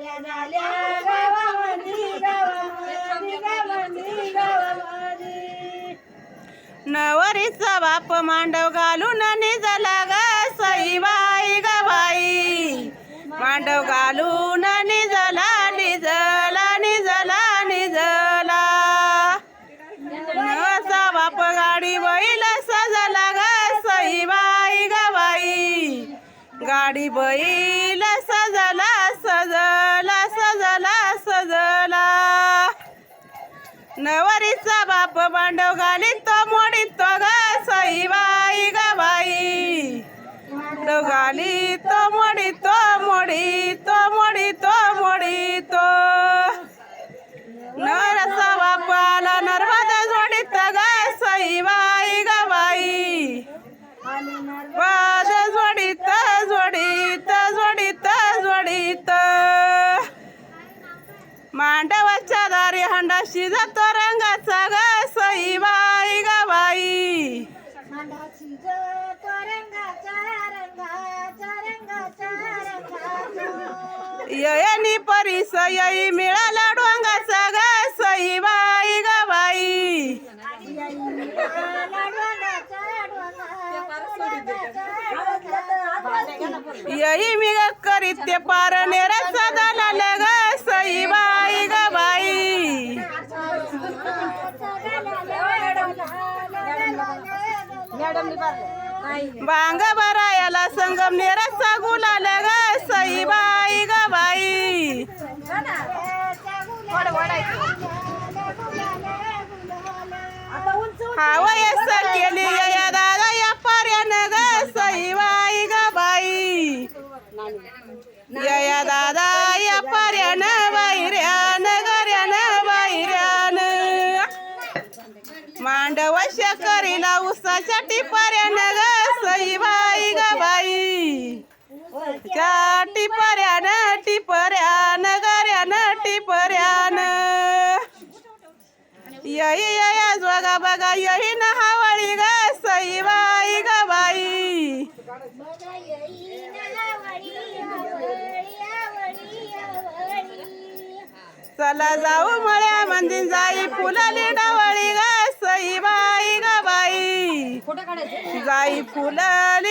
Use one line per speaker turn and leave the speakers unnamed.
झाल्या गावामध्ये गावामध्ये गावामध्ये. गावामध्ये
नवरीचा बाप मांडव घालून निजला ग सईबाई ग मांडव घालून निजला निजला निजला निजला नवसा बाप गाडी बैल सजला ग सईबाई ग गाडी बैल नवरीचा बाप मांडव घालीन तो मोडीत तो ग सईबाई ग बाई. तो घाली तो मोडी तो मोडी तो मोडी मांडवाच्या दारी हंडाशी जातो रंगाचा ग ग बाई.
मांडाची जो रंगाचा रंगाचा रंगाचा रंगाचा.
ययनी परिस यई मिळाला डोंगाचा ग सईबाई ग बाई. यही मी ग करीत ते पार नेरचा दलाल ग सईबाई ग बांग बरायाला संगम नेरचा गुलाल ग सईबाई ग बाई. हावयस केली या दादा या पर्यानं ग सईबाई ग बाई. या दादा या पर्यानं बाहेर्यान गर्यानं मांडव करीला उसाच्या टिपर्यानं ग सईबाई ग बाई. त्या टिपर्यानं टिपर्यान गर्यान टिपर्यान यही यया जोगा बघा यही न हावळी ग सईबाई ग बाई. चला जाऊ मळ्या मंदिर जाई फुलाली फुलाली. डवळी